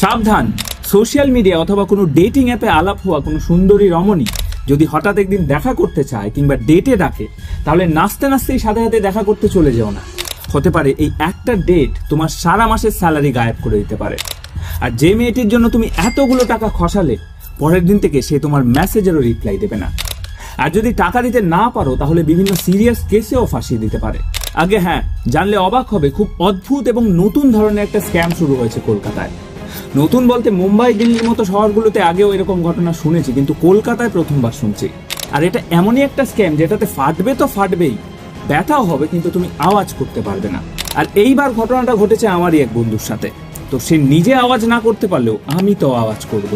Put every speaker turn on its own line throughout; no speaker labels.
সাবধান। Social media অথবা কোনো ডেটিং অ্যাপে আলাপ হওয়া কোনো সুন্দরী রমণী যদি হঠাৎ একদিন দেখা করতে চায় কিংবা ডেটে ডাকে, তাহলে নাচতে নাচতেই সাথে সাথে দেখা করতে চলে যেও না। হতে পারে এই একটা ডেট তোমার সারা মাসের স্যালারি গায়েব করে দিতে পারে। আর যে মেয়েটির জন্য তুমি এতগুলো টাকা খসালে, পরের দিন থেকে সে তোমার মেসেজেরও রিপ্লাই দেবে না। আর যদি টাকা দিতে না পারো, তাহলে বিভিন্ন সিরিয়াস কেসেও ফাঁসিয়ে দিতে পারে। আগে হ্যাঁ জানলে অবাক হবে, খুব অদ্ভুত এবং নতুন ধরনের একটা স্ক্যাম শুরু হয়েছে কলকাতায়। নতুন বলতে মুম্বাই, দিল্লির মতো শহরগুলোতে আগেও এরকম ঘটনা শুনেছি, কিন্তু কলকাতায় প্রথমবার শুনছি। আর এটা এমনই একটা স্ক্যাম যেটাতে ফাটবে তো ফাটবেই। ব্যথাও হবে, কিন্তু তুমি আওয়াজ করতে পারবে না। আর এইবার ঘটনাটা ঘটেছে আমারই এক বন্ধুর সাথে। তো সে নিজে আওয়াজ না করতে পারলেও আমি তো আওয়াজ করব।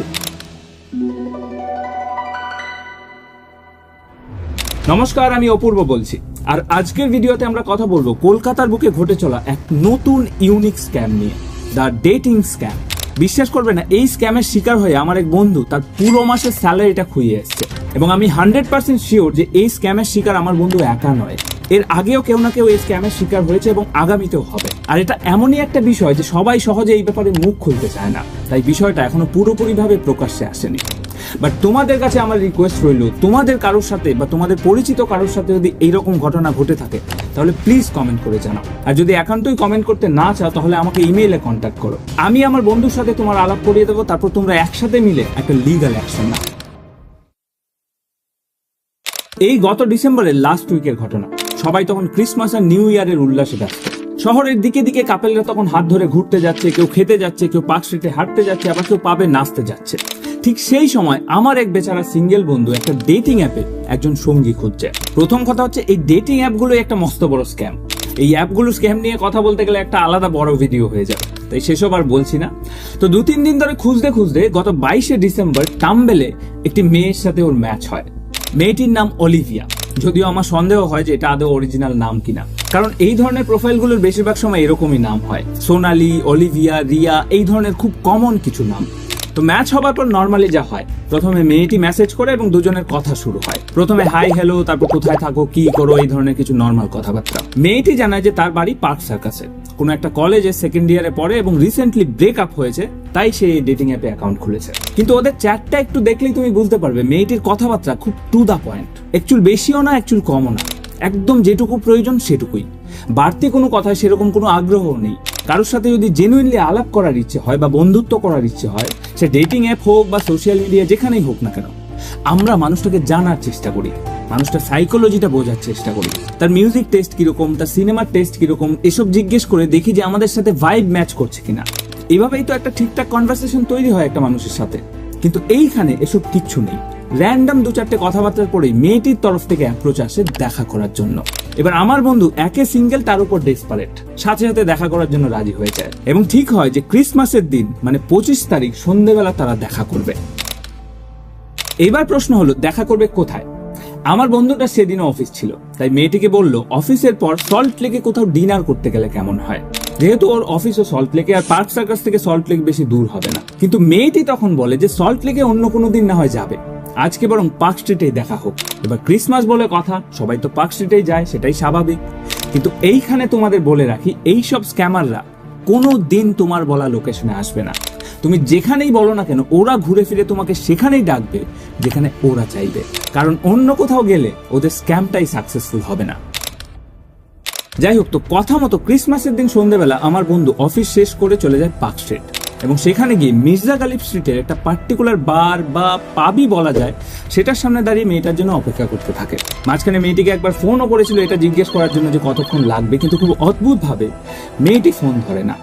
নমস্কার, আমি অপূর্ব বলছি। আর আজকের ভিডিওতে আমরা কথা বলব কলকাতার বুকে ঘটে চলা এক নতুন ইউনিক স্ক্যাম নিয়ে দ্য ডেটিং স্ক্যাম বিশ্বাস করবে না, এই স্ক্যামের শিকার হয়ে আমার এক বন্ধু তার পুরো মাসের স্যালারিটা খুইয়ে এসছে। এবং আমি হান্ড্রেড পার্সেন্ট শিওর যে এই স্ক্যামের শিকার আমার বন্ধু একা নয়। এর আগেও কেউ না কেউ এই স্ক্যামের শিকার হয়েছে এবং আগামীতেও হবে। আর এটা এমনই একটা বিষয় যে সবাই সহজে এই ব্যাপারে মুখ খুলতে চায় না। তাই বিষয়টা এখনও পুরোপুরিভাবে প্রকাশ্যে আসেনি। বাট তোমাদের কাছে আমার রিকোয়েস্ট রইল, তোমাদের কারোর সাথে বা তোমাদের পরিচিত কারোর সাথে যদি এইরকম ঘটনা ঘটে থাকে, তাহলে প্লিজ কমেন্ট করে জানাও। আর যদি একান্তই কমেন্ট করতে না চাও, তাহলে আমাকে ইমেইলে কন্ট্যাক্ট করো। আমি আমার বন্ধুর সাথে তোমার আলাপ করিয়ে দেবো, তারপর তোমরা একসাথে মিলে একটা লিগাল অ্যাকশন নাও। এই গত ডিসেম্বরের লাস্ট উইকের ঘটনা। সবাই তখন ক্রিসমাস আর নিউ ইয়ারের উল্লাসে ব্যস্ত। শহরের দিকে দিকে কাপেলরা তখন হাত ধরে ঘুরতে যাচ্ছে, কেউ খেতে যাচ্ছে, কেউ পার্ক স্ট্রিটে হাঁটতে যাচ্ছে, আবার কেউ পাবে নাচতে যাচ্ছে। ঠিক সেই সময় আমার এক বেচারা সিঙ্গেল বন্ধু একটা ডেটিং অ্যাপে একজন সঙ্গী খুঁজছে। প্রথম কথা হচ্ছে এই ডেটিং অ্যাপগুলো একটা মস্ত বড় স্ক্যাম এই অ্যাপগুলো স্ক্যাম নিয়ে কথা বলতে গেলে একটা আলাদা বড় ভিডিও হয়ে যাবে। তাই সেসব আর বলছি না। তো দু তিন দিন ধরে খুঁজতে খুঁজতে গত বাইশে ডিসেম্বর টাম্বেলে একটি মেয়ের সাথে ওর ম্যাচ হয়। মেয়েটির নাম অলিভিয়া যদিও আমার সন্দেহ হয় যে এটা আদৌ অরিজিনাল নাম কিনা। কারণ এই ধরনের প্রোফাইলগুলোর বেশিরভাগ সময় এরকমই নাম হয়। সোনালি অলিভিয়া রিয়া এই ধরনের খুব কমন কিছু নাম। তো ম্যাচ হবার পর নর্মালি যা হয়, প্রথমে মেয়েটি মেসেজ করে এবং দুজনের কথা শুরু হয়। প্রথমে হাই হ্যালো তারপর কোথায় থাকো, কি করো? এই ধরনের কিছু নর্মাল কথাবার্তা। মেয়েটি জানায় যে তার বাড়ি পার্ক সার্কাসে। কোনো একটা কলেজে সেকেন্ড ইয়ারে পড়ে এবং রিসেন্টলি ব্রেক আপ হয়েছে, তাই সে ডেটিং অ্যাপে অ্যাকাউন্ট খুলেছে। কিন্তু ওদের চ্যাটটা একটু দেখলেই তুমি বুঝতে পারবে, মেয়েটির কথাবার্তা খুব টু দা পয়েন্ট একচুয়াল বেশিও না একচুয়াল কমও না। একদম যেটুকু প্রয়োজন সেটুকুই। বাড়তি কোনো কথায় সেরকম কোনো আগ্রহ নেই। কারোর সাথে যদি জেনুইনলি আলাপ করার ইচ্ছে হয় বা বন্ধুত্ব করার ইচ্ছে হয়, সে ডেটিং অ্যাপ হোক বা সোশ্যাল মিডিয়া যেখানেই হোক না কেন, আমরা মানুষটাকে জানার চেষ্টা করি। মানুষটার সাইকোলজিটা বোঝার চেষ্টা করি। তার মিউজিক টেস্ট কীরকম, তার সিনেমার টেস্ট কীরকম, এসব জিজ্ঞেস করে দেখি যে আমাদের সাথে ভাইব ম্যাচ করছে কিনা। এভাবেই তো একটা ঠিকঠাক কনভারসেশন তৈরি হয় একটা মানুষের সাথে। কিন্তু এইখানে এসব কিচ্ছু নেই। র্যান্ডম দু চারটে কথাবার্তার পরেই মেয়েটির তরফ থেকে অ্যাপ্রোচ আসে দেখা করার জন্য। এবার আমার বন্ধু একে সিঙ্গেল তার উপর ডেসপারেট সাথে সাথে দেখা করার জন্য রাজি হয়ে যায়। এবং ঠিক হয় যে ক্রিসমাসের দিন মানে পঁচিশ তারিখ, সন্ধেবেলা তারা দেখা করবে। এবার প্রশ্ন হলো, দেখা করবে কোথায়? আমার বন্ধুটা সেদিনও অফিস ছিল, তাই মেয়েটিকে বলল, অফিসের পর সল্ট লেকে কোথাও ডিনার করতে গেলে কেমন হয়? যেহেতু ওর অফিস ও সল্ট লেকে আর পার্ক সার্কাস থেকে সল্ট লেক বেশি দূর হবে না। কিন্তু মেয়েটি তখন বলে যে সল্ট লেকে অন্য কোনো দিন না হয় যাবে। আজকে বরং পার্ক স্ট্রিটেই দেখা হোক। এবার ক্রিসমাস বলে কথা, সবাই তো পার্ক স্ট্রিটেই যায়, সেটাই স্বাভাবিক। কিন্তু এইখানে তোমাদের বলে রাখি, এই সব স্ক্যামাররা কোনো দিন তোমার বলা লোকেশনে আসবে না। তুমি যেখানেই বলো না কেন, ওরা ঘুরে ফিরে তোমাকে সেখানেই ডাকবে, যেখানে ওরা চাইবে। কারণ অন্য কোথাও গেলে ওদের স্ক্যামটাই সাকসেসফুল হবে না। যাই হোক, তো কথা মতো ক্রিসমাসের দিন সন্ধ্যেবেলা আমার বন্ধু অফিস শেষ করে চলে যায় পার্ক স্ট্রিট। এবং সেখানে গিয়ে মির্জা গালিব স্ট্রিটের একটা পার্টিকুলার বার বা পাবি বলা যায়, সেটার সামনে দাঁড়িয়ে মেয়েটার জন্য অপেক্ষা করতে থাকে। মাঝখানে মেয়েটিকে একবার ফোনও করেছিল এটা জিজ্ঞেস করার জন্য যে কতক্ষণ লাগবে, কিন্তু খুব অদ্ভুতভাবে মেয়েটি ফোন ধরে না।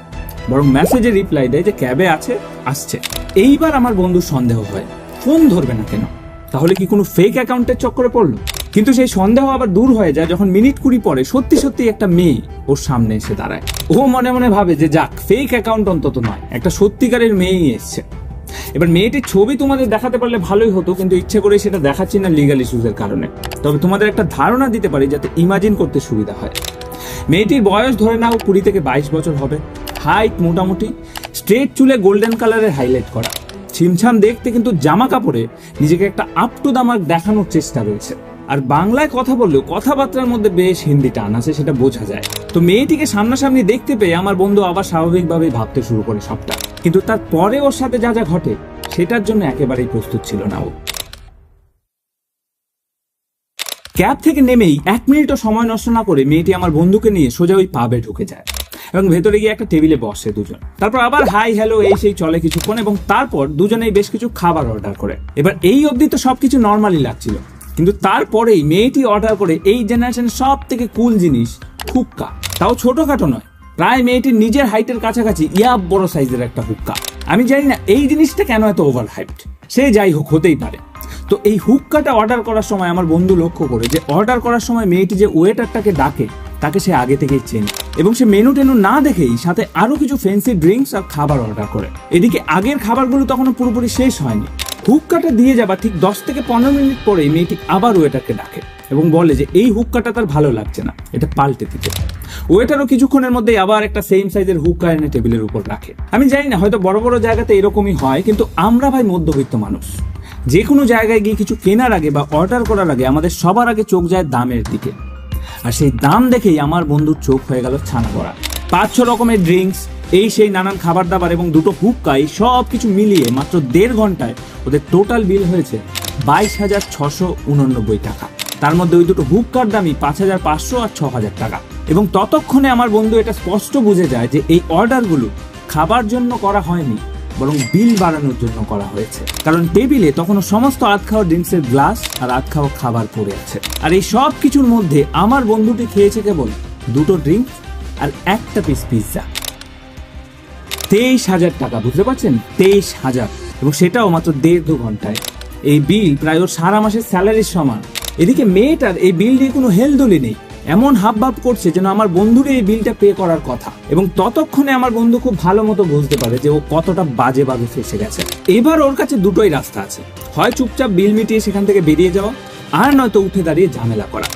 বরং মেসেজে রিপ্লাই দেয় যে ক্যাবে আছে, আসছে। এইবার আমার বন্ধুর সন্দেহ হয়। ফোন ধরবে না কেন? তাহলে কি কোনো ফেক অ্যাকাউন্টের চক্করে পড়ল? কিন্তু সেই সন্দেহ আবার দূর হয়ে যায় যখন মিনিট কুড়ি পরে সত্যি সত্যি একটা মেয়ে ওর সামনে এসে দাঁড়ায়। ও মনে মনে ভাবে যে যাক ফেক অ্যাকাউন্ট অন্তত নয়, একটা সত্যিকারের মেয়েই এসছে। এবার মেয়েটির ছবি তোমাদের দেখাতে পারলে ভালোই হতো, কিন্তু ইচ্ছে করে সেটা দেখাচ্ছি না লিগাল ইস্যুজের কারণে। তবে তোমাদের একটা ধারণা দিতে পারি যাতে ইমাজিন করতে সুবিধা হয়। মেয়েটির বয়স ধরে নাও কুড়ি থেকে বাইশ বছর হবে। হাইট মোটামুটি স্ট্রেট চুলে গোল্ডেন কালারের হাইলাইট করা। ছিমছাম দেখতে কিন্তু জামা কাপড়ে নিজেকে একটা আপ টু দা মার্ক দেখানোর চেষ্টা রয়েছে। আর বাংলায় কথা বললেও কথাবার্তার মধ্যে বেশ হিন্দি টান আছে, সেটা বোঝা যায়। তো মেয়েটিকে সামনাসামনি দেখতে পেয়ে আমার বন্ধু আবার স্বাভাবিকভাবে ভাবতে শুরু করে সবটা। কিন্তু তারপরে ওর সাথে যা যা ঘটে, সেটার জন্য একেবারেই প্রস্তুত ছিল না ও। ক্যাব থেকে নেমেই এক মিনিটও সময় নষ্ট না করে মেয়েটি আমার বন্ধুকে নিয়ে সোজা ওই পাবে ঢুকে যায়। এবং ভেতরে গিয়ে একটা টেবিলে বসে দুজন। তারপর আবার হাই, হ্যালো, এই সেই চলে কিছুক্ষণ এবং তারপর দুজনেই বেশ কিছু খাবার অর্ডার করে। এবার এই অবধি তো সবকিছু নর্মালি লাগছিল। কিন্তু তারপরেই মেয়েটি অর্ডার করে এই জেনারেশনের সব থেকে কুল জিনিস, হুক্কা। তাও ছোটোখাটো নয়। প্রায় মেয়েটির নিজের হাইটের কাছাকাছি ইয়া বড় সাইজের একটা হুক্কা। আমি জানি না এই জিনিসটা কেন এত ওভার হাইপড সে যাই হোক, হতেই পারে। তো এই হুক্কাটা অর্ডার করার সময় আমার বন্ধু লক্ষ্য করে যে অর্ডার করার সময় মেয়েটি যে ওয়েটারটাকে ডাকে তাকে সে আগে থেকেই চেনে এবং সে মেনু টেনু না দেখেই সাথে আরও কিছু ফ্যান্সি ড্রিঙ্কস আর খাবার অর্ডার করে। এদিকে আগের খাবারগুলো তখনও পুরোপুরি শেষ হয়নি। হুক্কাটা দিয়ে যাবার ঠিক দশ থেকে পনেরো মিনিট পরে মেয়েটি আবার ওয়েটারকে ডাকে এবং বলে যে, এই হুক্কাটা তার ভালো লাগছে না, এটা পাল্টে দিতে। ওয়েটারও কিছুক্ষণের মধ্যে আবার একটা সেম সাইজের হুক্কা এনে টেবিলের উপর রাখে। আমি জানি না, হয়তো বড় বড় জায়গাতে এরকমই হয়, কিন্তু আমরা ভাই মধ্যবিত্ত মানুষ। যে কোনো জায়গায় গিয়ে কিছু কেনার আগে বা অর্ডার করার আগে আমাদের সবার আগে চোখ যায় দামের দিকে। আর সেই দাম দেখেই আমার বন্ধুর চোখ হয়ে গেল ছানা পড়া পাঁচ, ছ রকমের ড্রিঙ্কস এই সেই নানান খাবার দাবার এবং দুটো হুক্কাই সব কিছু মিলিয়ে মাত্র দেড় ঘন্টায় ওদের টোটাল বিল হয়েছে বাইশ হাজার ছশো উননব্বই টাকা। তার মধ্যে ওই দুটো হুক্কার দামই পাঁচ হাজার পাঁচশো আর ছ হাজার টাকা। এবং ততক্ষণে আমার বন্ধু এটা স্পষ্ট বুঝে যায় যে এই অর্ডারগুলো খাবার জন্য করা হয়নি বরং বিল বাড়ানোর জন্য করা হয়েছে। কারণ টেবিলে তখনও সমস্ত আধ খাওয়া ড্রিঙ্কসের গ্লাস আর আধ খাওয়া খাবার পড়ে আছে। আর এই সব কিছুর মধ্যে আমার বন্ধুটি খেয়েছে কেবল দুটো ড্রিঙ্কস আর একটা পিস পিৎজা তেইশ হাজার টাকা, বুঝতে পারছেন? তেইশ হাজার। এবং সেটাও মাত্র দেড় দু ঘন্টায়। এই বিল প্রায় ওর সারা মাসের স্যালারির সমান। এদিকে মেয়েটার এই বিল নিয়ে কোনো হেলদোলি নেই। এমন হাব ভাব করছে যেন আমার বন্ধুর এই বিলটা পে করার কথা। এবং ততক্ষণে আমার বন্ধু খুব ভালো মতো বুঝতে পারে যে ও কতটা বাজে বাজে ফেসে গেছে। এবার ওর কাছে দুটোই রাস্তা আছে। হয় চুপচাপ বিল মিটিয়ে সেখান থেকে বেরিয়ে যাওয়া, আর নয়তো উঠে দাঁড়িয়ে ঝামেলা করা।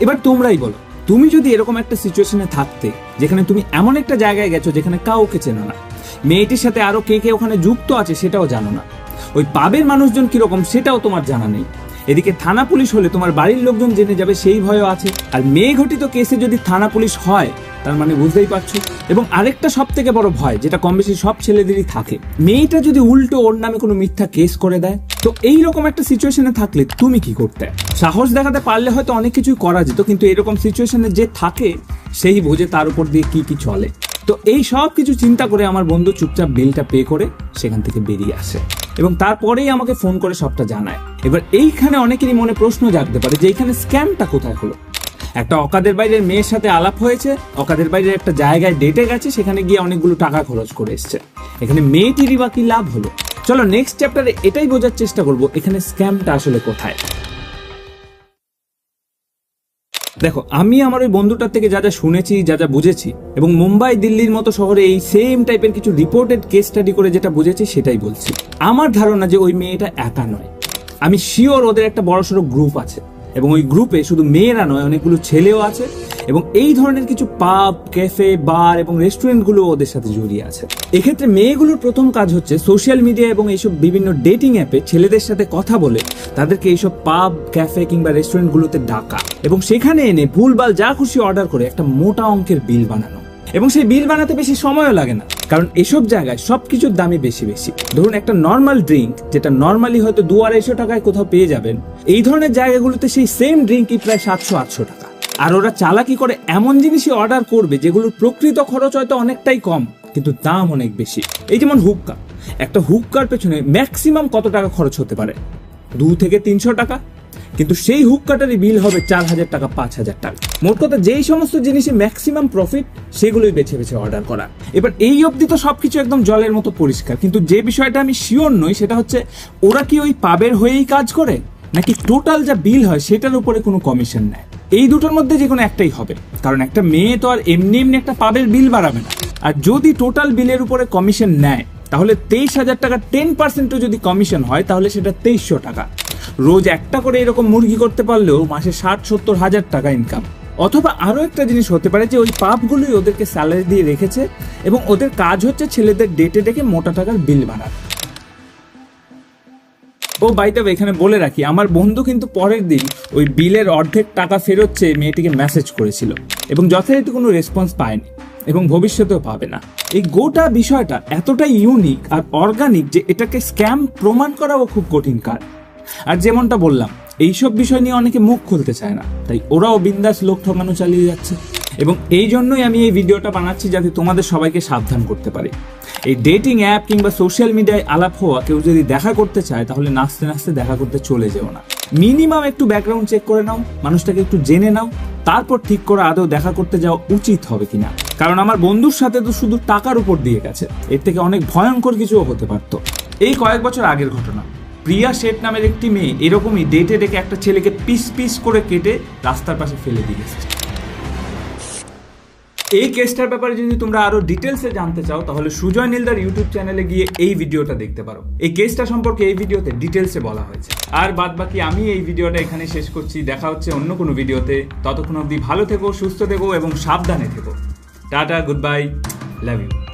এবার তোমরাই বলো, তুমি যদি এরকম একটা সিচুয়েশনে থাকতে, যেখানে তুমি এমন একটা জায়গায় গেছো যেখানে কাউকে চেনো না, মেয়েটির সাথে আরও কে কে ওখানে যুক্ত আছে সেটাও জানো না। ওই পাবের মানুষজন কীরকম সেটাও তোমার জানা নেই। এদিকে থানা পুলিশ হলে তোমার বাড়ির লোকজন জেনে যাবে সেই ভয়ও আছে। আর মেয়ে ঘটিত কেসে যদি থানা পুলিশ হয়, তার মানে বুঝতেই পারছ। এবং আরেকটা সব থেকে বড় ভয়, যেটা কম বেশি সব ছেলেদেরই থাকে, মেয়েটা যদি উল্টো ওর নামে কোনো মিথ্যা কেস করে দেয়, তো এই রকম একটা সিচুয়েশনে থাকলে তুমি কি করতে? সাহস দেখাতে পারলে হয়তো অনেক কিছুই করা যেত, কিন্তু এরকম সিচুয়েশনে যে থাকে, সেই বোঝে তার উপর দিয়ে কি কি চলে। তো এই সব কিছু চিন্তা করে আমার বন্ধু চুপচাপ বিলটা পে করে সেখান থেকে বেরিয়ে আসে। এবং তারপরেই আমাকে ফোন করে সবটা জানায়। এবার এইখানে অনেকেরই মনে প্রশ্ন জাগতে পারে যে এইখানে স্ক্যামটা কোথায় হলো? একটা অকাদের বাইরের মেয়ের সাথে আলাপ হয়েছে, অকাদের বাইরের একটা জায়গায় ডেটে গেছে, সেখানে গিয়ে অনেকগুলো টাকা খরচ করে এসছে। এখানে মেয়েটিরই বা কি লাভ হলো? চলো নেক্সট চ্যাপ্টারে এটাই বোঝার চেষ্টা করব, এখানে স্ক্যামটা আসলে কোথায়? দেখো, আমি আমার ওই বন্ধুটার থেকে যা যা শুনেছি, যা যা বুঝেছি, এবং মুম্বাই, দিল্লির মতো শহরে এই সেম টাইপের কিছু রিপোর্টেড কেস স্টাডি করে যেটা বুঝেছি, সেটাই বলছি। আমার ধারণা যে ওই মেয়েটা একা নয়। আমি শিওর ওদের একটা বড়সড় গ্রুপ আছে। এবং ওই গ্রুপে শুধু মেয়েরা নয়, অনেকগুলো ছেলেও আছে এবং এই ধরনের কিছু পাব ক্যাফে বার এবং রেস্টুরেন্টগুলো ওদের সাথে জড়িয়ে আছে। এক্ষেত্রে মেয়েগুলোর প্রথম কাজ হচ্ছে সোশ্যাল মিডিয়া এবং এইসব বিভিন্ন ডেটিং অ্যাপে ছেলেদের সাথে কথা বলে তাদেরকে এইসব পাব ক্যাফে কিংবা রেস্টুরেন্টগুলোতে ডাকা এবং সেখানে এনে ভুলভাল যা খুশি অর্ডার করে একটা মোটা অঙ্কের বিল বানানো। এবং সেই বিল বানাতে বেশি সময়ও লাগে না। কারণ এসব জায়গায় সব কিছুর দামই বেশি বেশি। ধরুন একটা নর্মাল ড্রিঙ্ক যেটা নর্মালি হয়তো দু আড়াইশো টাকায় কোথাও পেয়ে যাবেন, এই ধরনের জায়গাগুলোতে সেই সেম ড্রিঙ্কই প্রায় সাতশো, আটশো টাকা। আর ওরা চালাকি করে এমন জিনিসই অর্ডার করবে যেগুলোর প্রকৃত খরচ হয়তো অনেকটাই কম, কিন্তু দাম অনেক বেশি। এই যেমন হুক্কা একটা হুক্কার পেছনে ম্যাক্সিমাম কত টাকা খরচ হতে পারে? দু থেকে তিনশো টাকা? কিন্তু সেই হুক্কাটারই বিল হবে চার হাজার টাকা, পাঁচ হাজার টাকা। মোট কথা যেই সমস্ত জিনিসে ম্যাক্সিমাম প্রফিট সেগুলোই বেছে বেছে অর্ডার করা। এবার এই অবধি তো সবকিছু একদম জলের মতো পরিষ্কার। কিন্তু যে বিষয়টা আমি শিওর নই, সেটা হচ্ছে ওরা কি ওই পাবের হয়েই কাজ করে? নাকি টোটাল যা বিল হয়, সেটার উপরে কোনো কমিশন নেয়? এই দুটোর মধ্যে যে কোনো একটাই হবে। কারণ একটা মেয়ে তো আর এমনি এমনি একটা পাবের বিল বাড়াবে না। আর যদি টোটাল বিলের উপরে কমিশন নেয়, তাহলে তেইশ হাজার টাকা টেন পার্সেন্টও যদি কমিশন হয়, তাহলে সেটা তেইশশো টাকা। রোজ একটা করে এরকম মুরগি করতে পারলেও মাসে ষাট, সত্তর হাজার টাকা ইনকাম অথবা আরও একটা জিনিস হতে পারে যে ওই পাপগুলোই ওদেরকে স্যালারি দিয়ে রেখেছে এবং ওদের কাজ হচ্ছে ছেলেদের ডেটে ডেকে মোটা টাকার বিল বানানো ও বাইতে এখানে বলে রাখি, আমার বন্ধু কিন্তু পরের দিন ওই বিলের অর্ধেক টাকা ফেরত চেয়ে মেয়েটিকে মেসেজ করেছিল এবং যথারীতি কোনো রেসপন্স পায়নি এবং ভবিষ্যতেও পাবে না। এই গোটা বিষয়টা এতটাই ইউনিক আর অর্গানিক যে এটাকে স্ক্যাম প্রমাণ করাও খুব কঠিন কাজ। আর যেমনটা বললাম, এইসব বিষয় নিয়ে অনেকে মুখ খুলতে চায় না, তাই ওরাও বিন্দাস লোক ঠকানো চালিয়ে যাচ্ছে। এবং এই জন্যই আমি এই ভিডিওটা বানাচ্ছি যাতে তোমাদের সবাইকে সাবধান করতে পারি। এই ডেটিং অ্যাপ কিংবা সোশ্যাল মিডিয়ায় আলাপ হওয়া, কেউ যদি দেখা করতে চায়, তাহলে নাচতে নাচতে দেখা করতে চলে যেও না। মিনিমাম একটু ব্যাকগ্রাউন্ড চেক করে নাও, মানুষটাকে একটু জেনে নাও, তারপর ঠিক করে আদৌ দেখা করতে যাওয়া উচিত হবে কিনা। কারণ আমার বন্ধুর সাথে তো শুধু টাকার উপর দিয়ে গেছে, এর থেকে অনেক ভয়ঙ্কর কিছুও হতে পারতো। এই কয়েক বছর আগের ঘটনা। প্রিয়া শেঠ নামের একটি মেয়ে এরকমই ডেটে ডেকে একটা ছেলেকে পিস পিস করে কেটে রাস্তার পাশে ফেলে দিয়ে এই কেসটার ব্যাপারে যদি তোমরা আরও ডিটেলসে জানতে চাও, তাহলে সুজয় নীলদার ইউটিউব চ্যানেলে গিয়ে এই ভিডিওটা দেখতে পারো। এই কেসটা সম্পর্কে এই ভিডিওতে ডিটেলসে বলা হয়েছে। আর বাদ বাকি আমি এই ভিডিওটা এখানে শেষ করছি। দেখা হচ্ছে অন্য কোনো ভিডিওতে ততক্ষণ অবধি ভালো থেকো, সুস্থ থেকো এবং সাবধানে থেকো। Tata good bye love you